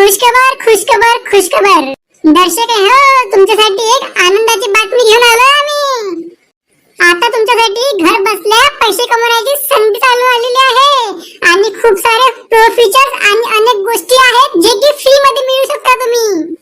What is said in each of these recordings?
खुशखबर खुशखबर खुशखबर. दर्शक आहे हो तुमच्यासाठी एक आनंदाची बातमी घेऊन आलो आम्ही. आता तुमच्यासाठी घर बसल्या पैसे कमवण्याची संधी चालू आलेली आहे. आणि खूप सारे प्रो फीचर्स आणि अनेक गोष्टी आहेत जे की फ्री मध्ये मिळू शकता तुम्ही.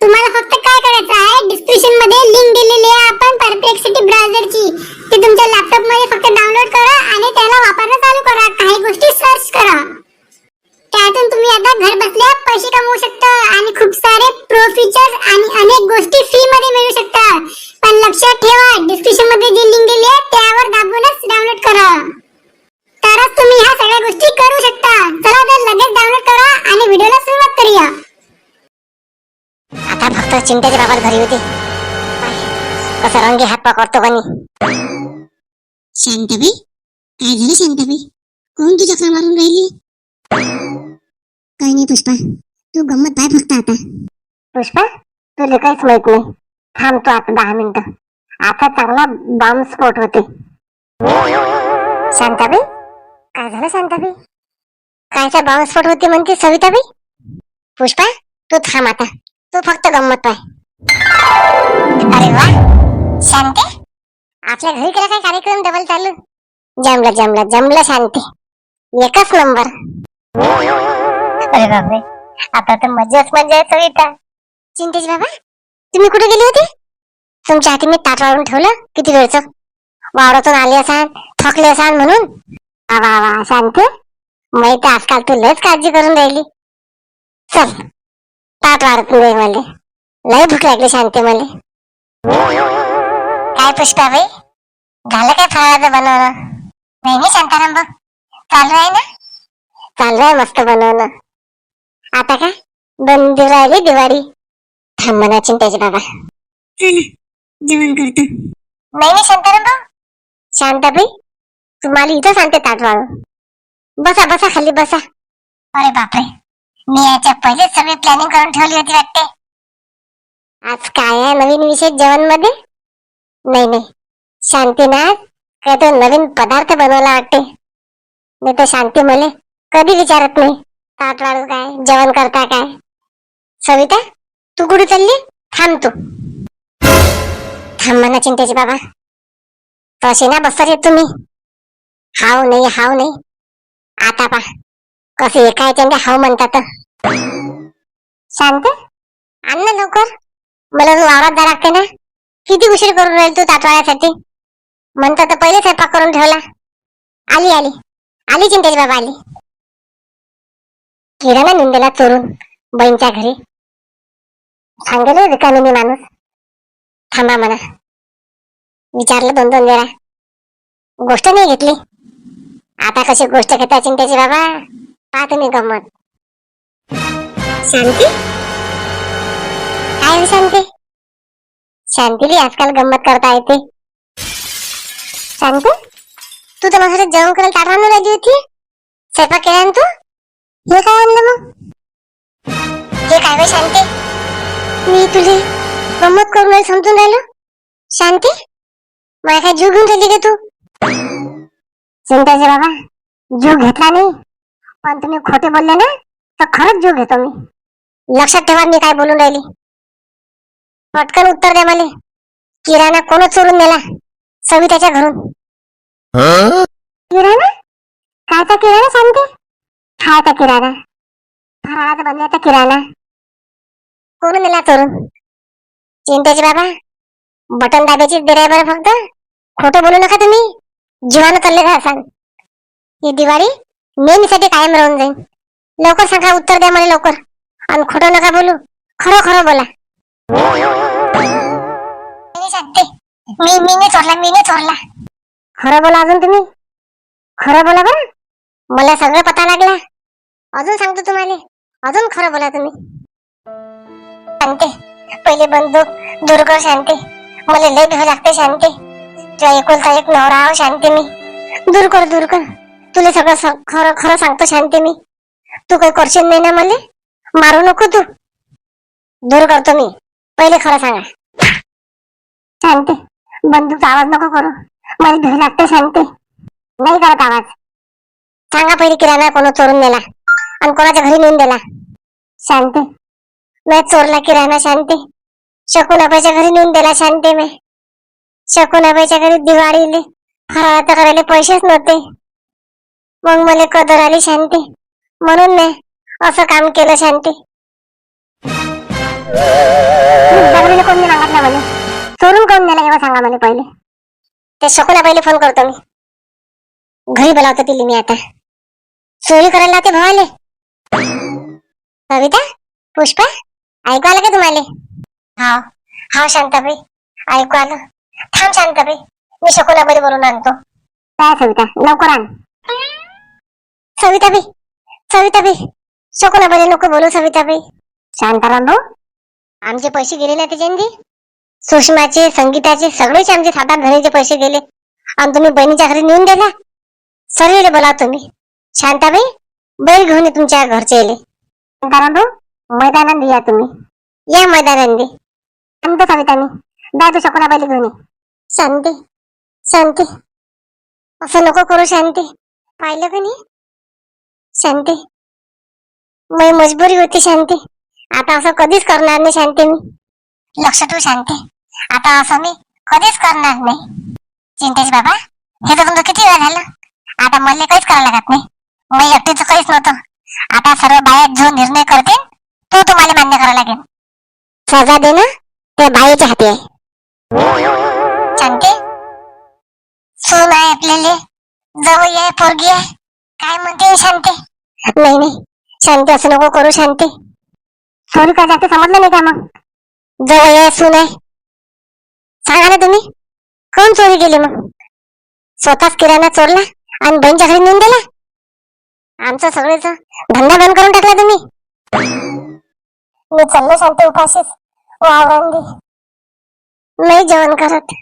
तुम्हाला फक्त काय करायचं आहे? डिस्क्रिप्शनमध्ये लिंक दिलेली आहे आपण परप्लेक्सिटी ब्राउझरची. ती तुमच्या लॅपटॉपमध्ये फक्त डाउनलोड करा आणि त्याला वापरणं चालू करा. काही गोष्टी सर्च करा. त्यातून तुम्ही आता घर बसल्या पैसे कमवू शकता आणि खूप सारे प्रो फीचर्स आणि अनेक गोष्टी फ्री मध्ये मिळू शकतात पण लक्षात ठेवा डिस्क्रिप्शनमध्ये जी लिंक दिली आहे त्यावर दाबूनच डाउनलोड करा. तरच तुम्ही ह्या सगळ्या गोष्टी करू शकता. चला तर लगेच डाउनलोड करा आणि व्हिडिओला सुरुवात करूया. आता फक्त चिंतेच्या बाबत घरी होती. कसं रंगी हात पकडतो कोणी? शांताबाई काय झालं शांताबाई? कोण तुझ्या मारून राहिली? काही नाही पुष्पा. तू गंमत पाय फक्त आता. पुष्पा तुला काहीच माहीत नाही. थांबतो आता दहा मिनिटं. आता चांगला बॉम्ब स्फोट होते. शांताबाई? काय झालं शांताबाई? कायचा बॉम्ब स्फोट होते म्हणते सविताबाई? पुष्पा तू थांब आता. तू फक्त गंमत पाय. अरे वा. शांते आपल्या घरी केला काय कार्यक्रम? डबल चालू. जमलं जमलं जमलं शांते. एकच नंबर अरे बापरे. आता तर मजाच मजा आहे सविता. चिंतेश बाबा तुम्ही कुठे गेले होते? तुमच्या हाती मी ताट वाढून ठेवलं किती वेळचं? वावरातून आले असाल थकले असाल म्हणून? वा वा वा शांत माहिती आजकाल तू लयच काळजी करून राहिली. चल ताट वाढत नाही मला. लय भूक लागली शांती मला. काय पुष्पाबाई झालं काय फळाचं बनवणं? नाही शांताराम बघ चालू आहे ना? चालू आहे मस्त बनवणं. आता का? दोन दिवस राहिली दिवाळी. थांब म्हणा चिंताचे बाबा. जेवण करतो. नाही नाही शांताराम भाऊ शांताबाई तुम्हाला इथं सांगते ताट वाळू बसा बसा खाली बसा. अरे बापरे. मी याच्या पहिलेच सगळी प्लॅनिंग करून ठेवली होती वाटते. आज काय आहे नवीन विशेष जेवणमध्ये नाही नाही. काय तो नवीन पदार्थ बनवला वाटते. नाही तर शांती मला कधी विचारत नाही. ताट वाळू काय? जेवण करता काय? सविता तू कुठे चालली? थांब तू. थांब म्हणा चिंतेचे बाबा. तसे ना बसत येत तुम्ही. हाव नाही हाव नाही. आता पा कसे एका याच्याने हाव म्हणतात? शांत? आण ना लवकर. मला तू वावरात जा लागते ना. किती उशीर करून राहील तू ताटवाळ्यासाठी? म्हणतात तर पहिले स्वयंपाक करून ठेवला. आली आली. आली चिंतेची बाबा आली. किराणा निंदेला चोरून बहीणच्या घरी. सांगेल रिकामी मी माणूस. थांबा म्हणा. विचारलं दोन दोन वेळा. गोष्ट नाही घेतली. आता कशी गोष्ट घेता चिंतेची बाबा? पहा तुम्ही गंमत. शांती? काय हो शांती? शांतीली आजकाल गंमत करता येते. शांती? तू तर माझ्या जेवण करायला ताट राहिली होती. स्वयंपाक केला ना तू? हे काय आणलं मग हे काय वे शांती? मी तुझी गंमत करून राहिली समजून राहिलो? शांती? माझ्या काय जीव घेऊन राहिली का तू? चिंताचे बाबा जीव घेतला नाही. पण तुम्ही खोटे बोलले ना तर खरंच जीव घेतो मी. लक्षात ठेवा मी काय बोलून राहिली. पटकन उत्तर द्या मला. किराणा कोणच चोरून नेला. सविताच्या घरून. किराणा? कायचा किराणा सांगते खायचा किराणा. फराळाचा बनवायचा किराणा. कोण दिला चोरून चिंतेचे बाबा? बटन दाब्याचीच दे बरं फक्त. खोटं बोलू नका तुम्ही. जीवानं चालले का असाल ही दिवाळी नेहमीसाठी कायम राहून जाईल. लवकर सांगा उत्तर द्या मला लवकर. आणि खोटं नका बोलू. खरं खरं बोला. मी सांगते. मी मी नाही चोरला मी नाही चोरला. खरं बोला अजून तुम्ही. खरं बोला बरं. मला सगळं पता लागला. अजून सांगतो तुम्हाला. अजून खरं बोला तुम्ही. शांते पहिले बंदूक दूर कर शांती. मला लय भीव लागते शांते. तुला एकोलता एक नवरा आहो शांते मी. दूर कर दूर कर तुला सगळं खरं खरं सांगतो शांते मी. तू काही करशील नाही ना मला? मारू नको तू. दूर करतो मी पहिले खरं सांगा. शांते बंदूकचा आवाज नको करू. मला भीव लागते शांते. नाही करत आवाज. सांगा पहिले किराणा कोण चोरून नेला. आणि कोणाच्या घरी नेऊन दिला शांती. मैं चोरला किराणा शांती? शकुनाबाईच्या घरी नेऊन दिला शांती मी शकुनाबाईच्या घरी दिवाळीले फराळाचं करायला पैसेच नव्हते. मग मला कदर आली शांती. म्हणून मी असं काम केलं शांती. कोणी सांगितलं मला? चोरून कोण नेला एव्हा सांगा मला पहिले. ते शकुना पहिले फोन करतो मी. घरी बोलावतो तिला मी आता. चोरी करायला लावते भावाले. कविता पुष्पा ऐकू आलं का तुम्हाला? हाव हाव शांताबाई ऐकू आलं. थांब शांताबाई मी शकुनाबाई बोलून आणतो. काय सविता लवकर आण. सविताबाई सविताबाई शकुनाबाई नको बोलू सविताबाई. शांताराम भाऊ? आमचे पैसे गेले ना त्याच्यानी सुषमाचे संगीताचे सगळेच आमचे सात आठ जणीचे पैसे गेले. आणि तुम्ही बहिणीच्या घरी नेऊन दिला. सर्व बोला तुम्ही. शांताबाई बैल घेऊन ये तुमच्या घरचे येले शांताराम मैदानात या तुम्ही. या मैदानात शांत सवितानी जा तू शकुना बैल घेऊन ये. शांती शांती. असं नको करू शांती. पाहिलं का नाही? शांती. मी मजबुरी होती शांती. आता असं कधीच करणार नाही शांती मी. लक्ष ठेवू शांती. आता असं मी कधीच करणार नाही. चिंतेश बाबा हे तर तुमचं किती वेळ झालं? आता मला काहीच करायला लागत नाही. मी एकटीच काहीच नव्हतं. आता सर्व बाया जो निर्णय करते तो तुम्हाला मान्य करावा लागेल. सजा देणं ते बाईच्या हाती आहे. शांती सून आहे आपल्याला. जवळ आहे पोरगी आहे काय म्हणते शांती? नाही नाही. शांती असं नको करू शांती. चोरी काय जास्त समजलं नाही का मग? जवळ आहे सून आहे. सांगा ना तुम्ही कोण चोरी केली मग? स्वतःच किराणा चोरला आणि बहिणीच्या घरी नेऊन दिला? आमचं सगळेच धंदा बंद करून टाकला तुम्ही. मी चाललो शांत उपाशीच. वावरांदी नाही जेवण करत.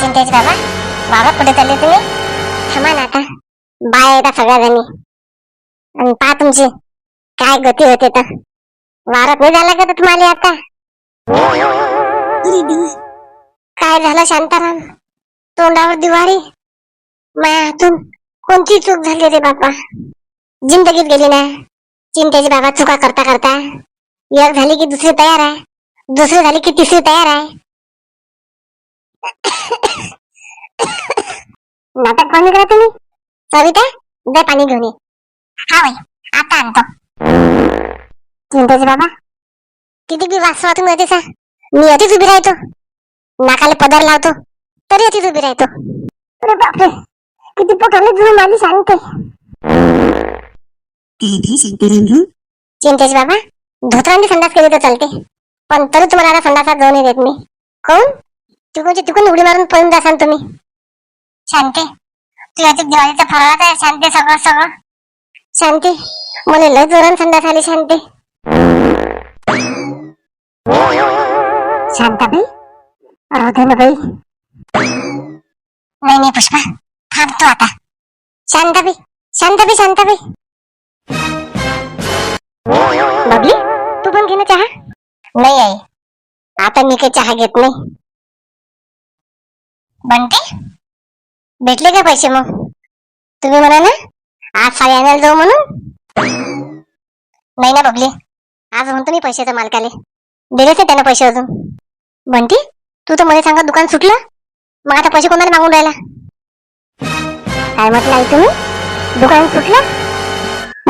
चिंतेच बाबा बाबा कुठे चालले तुम्ही? थांबा ना आता. बाय येतात सगळ्या जणी आणि पहा तुमची काय गती होते तर. वारत नाही झाला का तुम्हाला आता? काय झालं शांताराम? तोंडावर दिवाळी? माया हातून? कोणती चूक झाली रे बापा जिंदगीत गेली ना. चिंतेची बाबा चुका करता करता. एक झाली की दुसरी तयार आहे. दुसरी झाली की तिसरी तयार आहे. नाटक पाणी करा तुम्ही? सविता दे पाणी घेऊन ये. हा बाई आता आणतो. चिंतेची बाबा किती बी वास तुम्ही होते सा मी अतिच उभी राहतो. नाकाला पदार लावतो तरी अतिच उभी राहतो. अरे बापरे. जुळून आली सांगते. चिंतेश बाबा धोत्रांनी संडास केली तर चालते. पण तरी तुम्हाला आता संडासात जाऊन नाही देत मी. कोण? तिकडून उडी मारून पळून जासान तुम्ही. शांती तू याची दिवाळीचा फराळात आहे. शांती सगळं सगळं. शांती मला लय जोरान संडास आली शांती. शांताबाई बाई नाही नाही पुष्पा. थांबतो आता. शांताबाई शांताबाई शांताबाई. बबली तू पण घे ना चहा? नाही आई. आता मी काही चहा घेत नाही. बनते? भेटले का पैसे मग? तुम्ही म्हणा ना आज साडी आणायला जाऊ म्हणून. नाही ना बबली आज म्हणतो मी पैशाचा मालकाले. दिलेच नाही त्यानं पैसे अजून. बंटी तू तर मला सांगा दुकान सुटलं? मग आता पैसे कोणाला मागून राहिला? काय म्हटलं आई तुम्ही? दुकान सुटलं?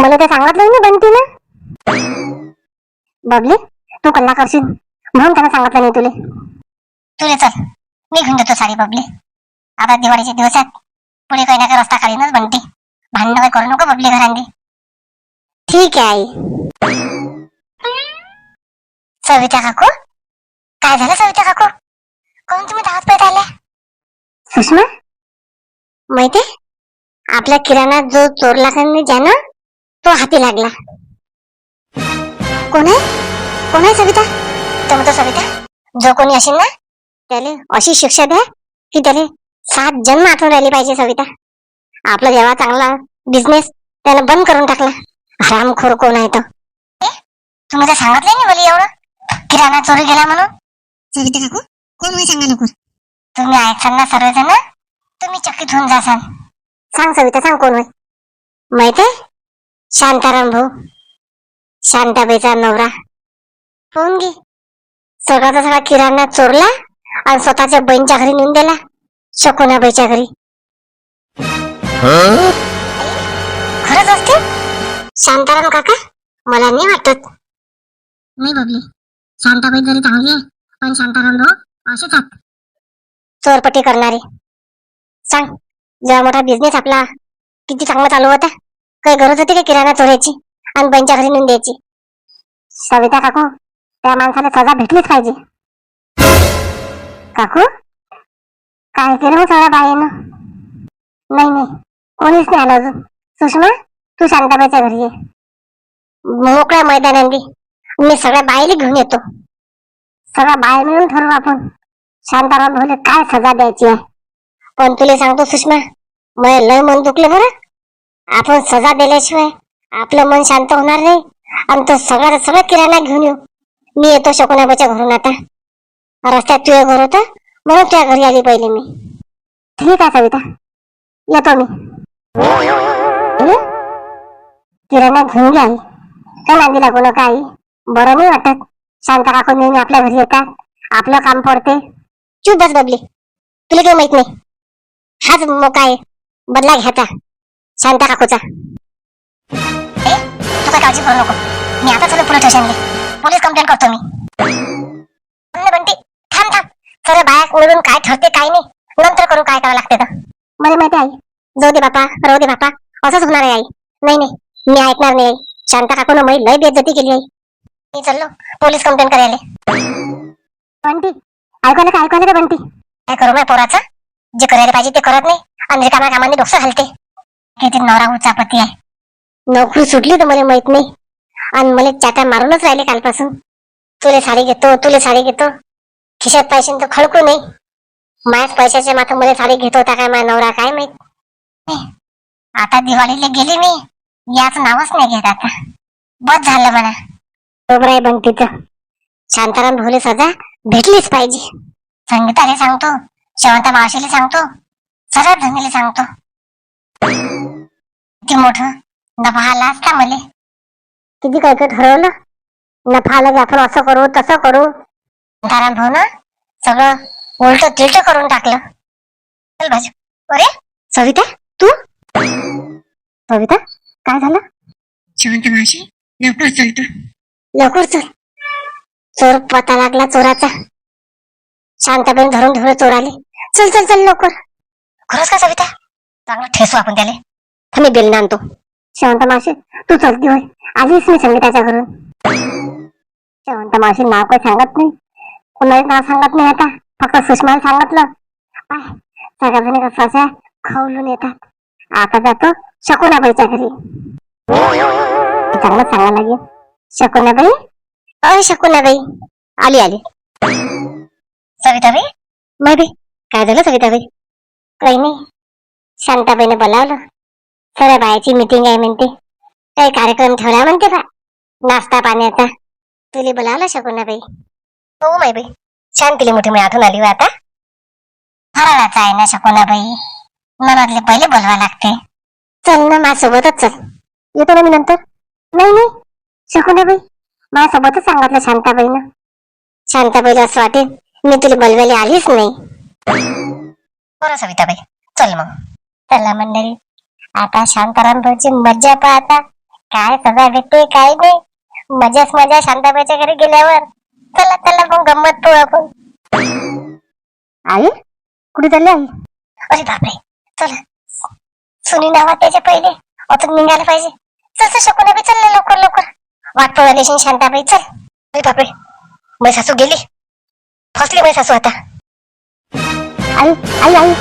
मला ते सांगितलं ना बंटीनं. बबली तू कल्ला करशील? म्हणून त्यांना सांगितलं नाही तुले. तुले चल. मी घेऊन देतो साडी बबली. आता दिवाळीच्या दिवसात पुढे काही ना काही रस्ता काढीनच बनते भांडण काही करू नको बबली घरांनी. ठीक आहे आई. सविता काकू? काय झालं सविता काकू? कोण तुम्ही धावत पेट आल्या सुषमा? माहिती आपल्या किराणा जो चोरला का नाही ज्यानं तो हाती लागला. कोण आहे? कोण आहे सविता? तो म्हणतो सविता जो कोणी असेल ना त्याला अशी शिक्षा द्या की त्याला सात जन्म आठवण राहिली पाहिजे सविता. आपला जेव्हा चांगला बिझनेस त्यानं बंद करून टाकला. हरामखोर कोण आहे तो? तुम्ही तर सांगितलं नाही मला एवढं. किराणा चोरी गेला म्हणून. सविता काकू कोण सांगा लवकर? तुम्ही ऐकसाल ना सर्वजण तुम्ही चकित होऊन जासाल. सांग सविता सांग कोण होय माहितीये? शांताराम भाऊ शांताबाईचा नवरा. होऊन गे सगळाचा सगळा किराणा चोरला आणि स्वतःच्या बहिणीच्या घरी नेऊन दिला. शकुनाबाईच्या घरी. खरंच असते? शांताराम काका मला नाही वाटत. नाही बबली शांताबाई जरी चांगली आहे पण शांताराम भाऊ असेच आहात. चोरपटी करणारे. सांग जेव्हा मोठा बिझनेस आपला किती चांगला चालू होता काही गरज होती का किराणा चोरायची आणि बहिणीच्या घरी नेऊन द्यायची? सविता काकू त्या माणसाला सजा भेटलीच पाहिजे. काकू काय केलं हो सगळ्या बाईनं? नाही नाही कोणीच नाही आलं अजून. सुषमा तू शांताबाईच्या घरी ये. मोकळ्या मैदानांनी मी सगळ्या बाईला घेऊन येतो. सगळ्या बाया मिळून ठरवू आपण. शांताराम भोले काय सजा द्यायची आहे? पण तुला सांगतो सुषमा मला लय मन दुखलं बरं. आपण सजा दिल्याशिवाय आपलं मन शांत होणार नाही आणि तो सगळा सगळं किराणा घेऊन येऊ. मी येतो शकुनाबाच्या घरून आता. रस्त्यात तुझ्या घर होतं म्हणून तुझ्या घरी आली पहिले मी. ठीक आहे सविता येतो मी. किराणा घेऊन आई. काय नांदी लागू नका आई. बरं नाही वाटत. शांत काकू नेहमी आपल्या घरी येतात. आपलं काम पडते. चूप बस बबली. तुला काही माहीत नाही. हाच मोका आहे बदला घ्यायचा? शांता काकूचा ए, तू काय काळजी करू नको. मी आता चला पोलीस स्टेशनला पोलीस कंप्लेंट करतो मी. म्हणलं बंटी थांब थांब. सर बाया मिळून काय ठरते काय नाही. नंतर करू काय करावं लागते तर? मला माहिती आहे जाऊ दे बापा राहू दे बापा. असंच होणार आहे आई. नाही नाही. मी ऐकणार नाही आई. शांता काकून मी लय बेज्जती केली आई. मी चाललो. पोलीस कंप्लेंट करायला. बंटी ऐकलं का? ऐकलं का बंटी? काय करू मी पोराचा? जे करायला पाहिजे ते करत नाही. आणि रिकाम्या कामाने डोकं घालते किती नवरा उचापती आहे. नोकरी सुटली तर मला माहीत नाही. आणि मला चाटा मारूनच राहिले कालपासून. तुले साडी घेतो तुले साडी घेतो. खिशात पैसे तर खडकू नाही. माझ्याच पैशाच्या माथा मला साडी घेतो होता काय माझा नवरा काय माहीत? आता दिवाळीला गेली मी. याच नावच नाही घेत आता. बस झालं म्हणा बरोबर आहे तिथं. शांताराम भोले सजा भेटलीच पाहिजे. संगीताला सांगतो. शेवंता मावशीला सांगतो सर्व जणीला सांगतो. किती मोठं नफा आला असता मले? किती काय काय ठरवलं नफा आला की आपण असं करू तसं करू. शांताराम भाऊ ना सगळं उलट तिलट करून टाकलं. चल भाजी. अरे सविता तू? सविता काय झालं? शेवंत मावशी लवकर चलतो लवकर चल. चोर पता लागला चोराचा. शांताबाई धरून धरून चोर आले चल चल चल लवकर. खरंच का सविता? चांगलं ठेसू आपण त्याला. थांब मी बेल आणतो. शेवंत मावशी तू चलती होय. आलीस मी संगीताच्या घरून. शेवंत मावशी नाव काही सांगत नाही. कुणाला नाव सांगत नाही आता. फक्त सुषमाला सांगितलं. पाय सगळ्या जणी कसं असं खवलून येतात. आता जातो शकुनाबाईच्या घरी. चांगलं सांगायला लागेल. शकुनाबाई? अ शकुनाबाई. आली आली. सविताबाई? मै काय झालं सविताबाई? काही नाही. शांताबाईने बोलावलं. सगळ्या बायाची मीटिंग आहे म्हणते. काही कार्यक्रम ठेवला म्हणते बा. नाश्ता पाण्याचा तुला बोलावलं शकुनाबाई? हो माय बाई शांतीला मोठी मी आठवण आली आता. फराळाचा आहे ना शकुनाबाई? मनातले पहिले बोलवा लागते. चल ना माझ्यासोबतच चल. येतो ना मी नंतर? नाही नाही. शकुनाबाई माझ्यासोबतच सांगितलं शांताबाईनं. शांताबाईला असं वाटेल. मी तुला बोलवायला आलीच नाही. बरं सविताबाई चल मग. चला मंडळी आता शांताराम भाऊची मज्जा पाहता काय सजा भेटते काय नाही. मजाच मजा शांताबाईच्या घरी गेल्यावर. चला चला मग गंमत पाहू आपण. आई कुठे चालली आई? अरे बापरे चला. सुनी नावात त्याच्या पहिले अतून निघायला पाहिजे. चल चल शकू बी चल लवकर लवकर. वाट पळाली शांताबाई चल. अरे बापरे मै सासू गेली. फसली मै सासू आता? आई आई आई.